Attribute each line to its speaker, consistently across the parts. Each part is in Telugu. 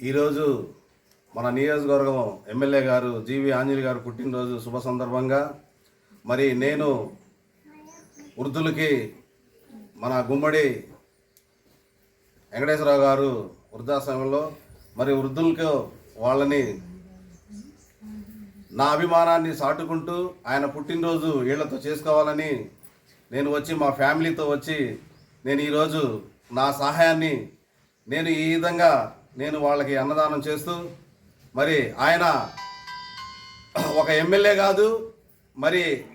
Speaker 1: ఈరోజు మన నియోజకవర్గం ఎమ్మెల్యే గారు జీవి ఆంజనేయ గారు పుట్టినరోజు శుభ సందర్భంగా మరి నేను వృద్ధులకి మన గుమ్మడి వెంకటేశ్వరరావు గారు వృద్ధాశ్రమంలో మరి వృద్ధులకు వాళ్ళని నా అభిమానాన్ని సాటుకుంటూ ఆయన పుట్టినరోజు వీళ్ళతో చేసుకోవాలని నేను వచ్చి మా ఫ్యామిలీతో వచ్చి నేను ఈరోజు నా సహాయాన్ని నేను ఈ విధంగా నేను వాళ్ళకి అన్నదానం చేస్తూ మరి ఆయన ఒక ఎమ్మెల్యే కాదు మరి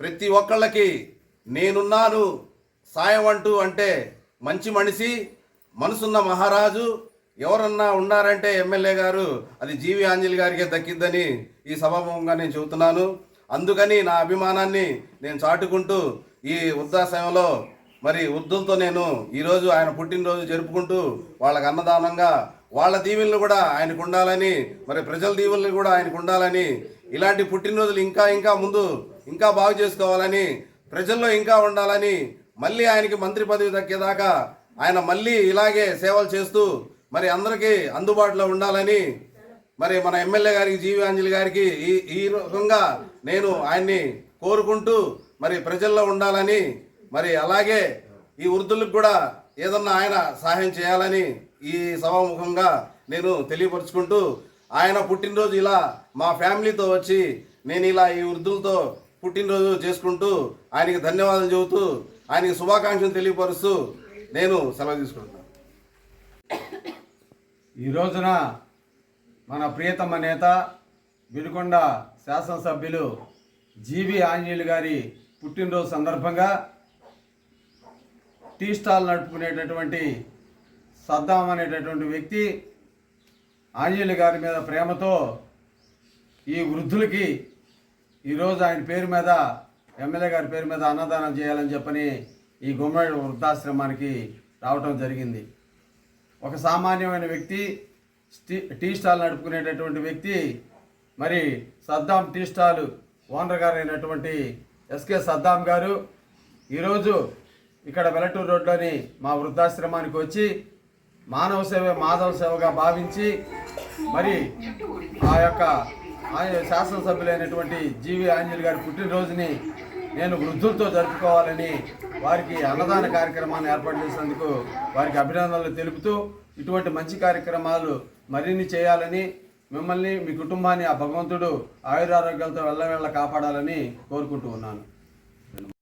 Speaker 1: ప్రతి ఒక్కళ్ళకి నేనున్నాను సాయం అంటూ అంటే మంచి మనిషి మనసున్న మహారాజు ఎవరన్నా ఉన్నారంటే ఎమ్మెల్యే గారు అది జీవి ఆంజలి గారికే దక్కిద్దని ఈ సభాముఖంగా నేను చెబుతున్నాను. అందుకని నా అభిమానాన్ని నేను చాటుకుంటూ ఈ వృద్ధాశ్రమంలో మరి వృద్ధులతో నేను ఈరోజు ఆయన పుట్టినరోజు జరుపుకుంటూ వాళ్ళకి అన్నదానంగా వాళ్ళ దీవెనలు కూడా ఆయనకు ఉండాలని మరి ప్రజల దీవెనలు కూడా ఆయనకు ఉండాలని ఇలాంటి పుట్టినరోజులు ఇంకా ఇంకా ముందు ఇంకా బాగు చేసుకోవాలని ప్రజల్లో ఇంకా ఉండాలని మళ్ళీ ఆయనకి మంత్రి పదవి దక్కేదాకా ఆయన మళ్ళీ ఇలాగే సేవలు చేస్తూ మరి అందరికీ అందుబాటులో ఉండాలని మరి మన ఎమ్మెల్యే గారికి జీవాంజలి గారికి ఈ ఈ రకంగా నేను ఆయన్ని కోరుకుంటూ మరి ప్రజల్లో ఉండాలని మరి అలాగే ఈ వృద్ధులకు కూడా ఏదన్నా ఆయన సహాయం చేయాలని ఈ సభాముఖంగా నేను తెలియపరుచుకుంటూ ఆయన పుట్టినరోజు ఇలా మా ఫ్యామిలీతో వచ్చి నేను ఇలా ఈ వృద్ధులతో పుట్టినరోజు చేసుకుంటూ ఆయనకి ధన్యవాదాలు చెబుతూ ఆయనకి శుభాకాంక్షలు తెలియపరుస్తూ నేను సెలవు తీసుకుంటున్నాను.
Speaker 2: ఈ రోజున మన ప్రియతమ నేత వినుకొండ శాసనసభ్యులు జీవి ఆంజనేయులు గారి పుట్టినరోజు సందర్భంగా టీ స్టాల్ నడుపుకునేటటువంటి సద్దాం అనేటటువంటి వ్యక్తి ఆంజనేయులు గారి మీద ప్రేమతో ఈ వృద్ధులకి ఈరోజు ఆయన పేరు మీద ఎమ్మెల్యే గారి పేరు మీద అన్నదానం చేయాలని చెప్పని ఈ గుమ్మడి వృద్ధాశ్రమానికి రావటం జరిగింది. ఒక సామాన్యమైన వ్యక్తి టీ స్టాల్ నడుపుకునేటటువంటి వ్యక్తి మరి సద్దాం టీ స్టాల్ ఓనర్ గారు అయినటువంటి ఎస్కే సద్దాం గారు ఈరోజు ఇక్కడ వెలటూరు రోడ్లోని మా వృద్ధాశ్రమానికి వచ్చి మానవ సేవ మాధవ సేవగా భావించి మరి ఆ యొక్క శాసనసభ్యులైనటువంటి జీవి ఆంజలి గారి పుట్టినరోజుని నేను వృద్ధులతో జరుపుకోవాలని వారికి అన్నదాన కార్యక్రమాన్ని ఏర్పాటు చేసినందుకు వారికి అభినందనలు తెలుపుతూ ఇటువంటి మంచి కార్యక్రమాలు మరిన్ని చేయాలని మిమ్మల్ని మీ కుటుంబాన్ని ఆ భగవంతుడు ఆయురారోగ్యాలతో వెళ్ళవేళ్ళ కాపాడాలని కోరుకుంటూ ఉన్నాను.